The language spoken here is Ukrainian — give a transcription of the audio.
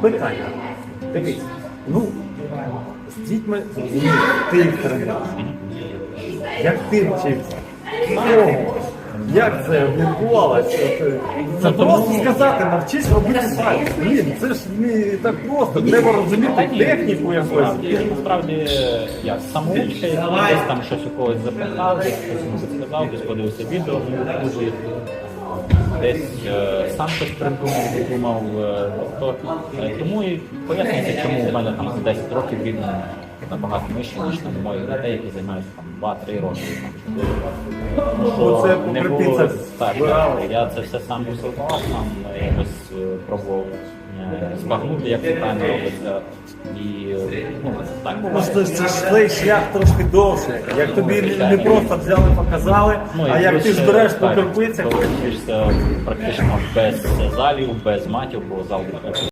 Питання. Дивись, ну, з дітьми зрозуміло, ти їх тренував. Як ти вчився? Як це відбувалося? Це, це просто сказати, навчись робити сайт. Блін, це ж не так просто. Треба розуміти техніку якусь. Насправді, насправді я самоучка, десь там щось у когось запитав, десь щось сказав, десь подивився відео, Ютубі, десь е, сам щось придумав, придумав. е, тобто, е, тому і пояснюється, чому в мене там за 10 років він набагато нижче, ніж там моїх дітей, які займаються там 2-3 роки. Тому що Ну, це не було це так, так, я це все сам висував, сам е, якось е, пробував е, збагнути, як це правильно робиться. І е, ну, так Просто це ж цей шлях трошки довше. Як тобі не- не просто взяли, показали, Ну, а як плюс, ти е, збереш по так, кирпицях, коли вчишся практично без залів, без матів, бо зал